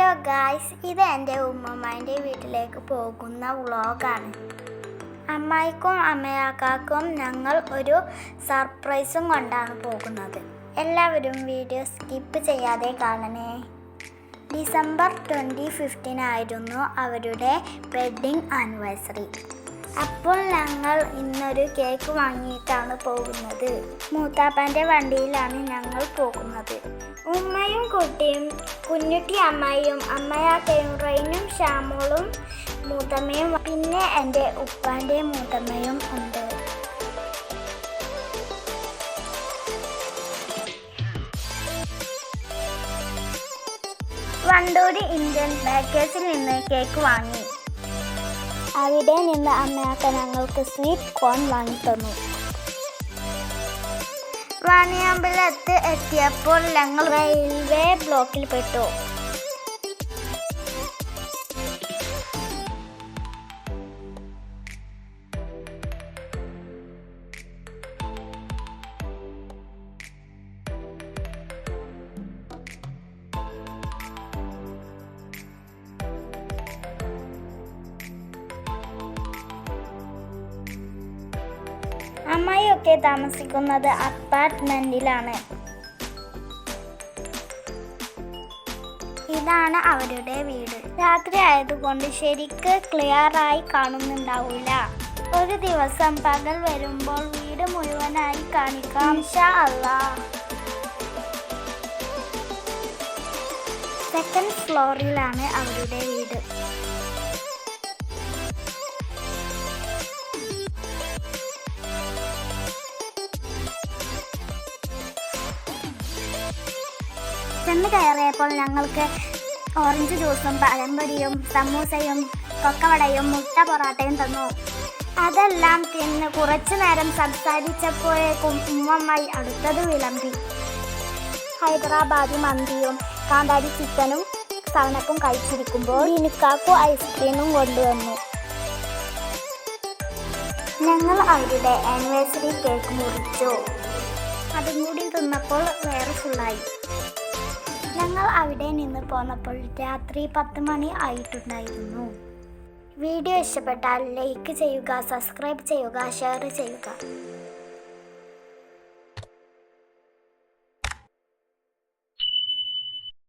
Hello guys ഇത് എന്റെ ഉമ്മമ്മേന്റെ വീട്ടിലേക്ക് പോകുന്ന വ്ളോഗാണ്. അമ്മായിക്കും അമ്മയാക്കാക്കും ഞങ്ങൾ ഒരു സർപ്രൈസും കൊണ്ടാണ് പോകുന്നത്. എല്ലാവരും വീഡിയോ സ്കിപ്പ് ചെയ്യാതെ കാണണേ. ഡിസംബർ ട്വന്റി ഫിഫ്റ്റീനായിരുന്നു അവരുടെ വെഡ്ഡിങ് ആനിവേഴ്സറി അപ്പോൾ ഞങ്ങൾ ഇന്നൊരു കേക്ക് വാങ്ങിയിട്ടാണ് പോകുന്നത്. മൂത്താപ്പന്റെ വണ്ടിയിലാണ് ഞങ്ങൾ പോകുന്നത്. ഉമ്മയും കുട്ടിയും കുഞ്ഞുട്ടി അമ്മയും അമ്മയാക്കയും റൈനും ഷാമോളും മൂത്തമ്മയും പിന്നെ എന്റെ ഉപ്പാന്റെ മൂത്തമ്മയും ഉണ്ട്. വണ്ടൂരി ഇന്ത്യൻ ബേക്കേഴ്സിൽ നിന്ന് കേക്ക് വാങ്ങി. അവിടെ നിന്ന് അമ്മയാക്ക ഞങ്ങൾക്ക് സ്വീറ്റ് കോൺ വാങ്ങിത്തന്നു വാണിയാമ്പലത്ത് എത്തിയപ്പോൾ ഞങ്ങൾ റെയിൽവേ ബ്ലോക്കിൽ പെട്ടു. അമ്മായിയൊക്കെ താമസിക്കുന്നത് അപ്പാർട്ട്മെന്റിലാണ്. ഇതാണ് അവരുടെ വീട്. രാത്രി ആയതുകൊണ്ട് ശരിക്ക് ക്ലിയറായി കാണുന്നുണ്ടാവില്ല ഒരു ദിവസം പകൽ വരുമ്പോൾ വീട് മുഴുവനായി കാണിക്കാം. അല്ലാ സെക്കൻഡ് ഫ്ലോറിലാണ് അവരുടെ വീട്. ചെന്ന് കയറിയപ്പോൾ ഞങ്ങൾക്ക് ഓറഞ്ച് ജ്യൂസും പഴംപൊരിയും സമൂസയും കൊക്കവടയും മുട്ട പൊറാട്ടയും തന്നു. അതെല്ലാം തിന്ന് കുറച്ചു നേരം സംസാരിച്ചപ്പോഴേക്കും ഉമ്മമ്മായി അടുത്തത് വിളമ്പി. ഹൈദരാബാദി മന്തിയും കാന്താരി ചിക്കനും സവനക്കും കഴിച്ചിരിക്കുമ്പോൾ ഇനിക്കാക്കു ഐസ്ക്രീമും കൊണ്ടുവന്നു. ഞങ്ങൾ അവരുടെ ആനിവേഴ്സറി കേക്ക് മുറിച്ചു. അതും കൂടി തിന്നപ്പോൾ വേറെ ഫുള്ളായി അവിടെ നിന്ന് പോന്നപ്പോൾ രാത്രി പത്ത് മണി ആയിട്ടുണ്ടായിരുന്നു. വീഡിയോ ഇഷ്ടപ്പെട്ടാൽ ലൈക്ക് ചെയ്യുക സബ്സ്ക്രൈബ് ചെയ്യുക ഷെയർ ചെയ്യുക.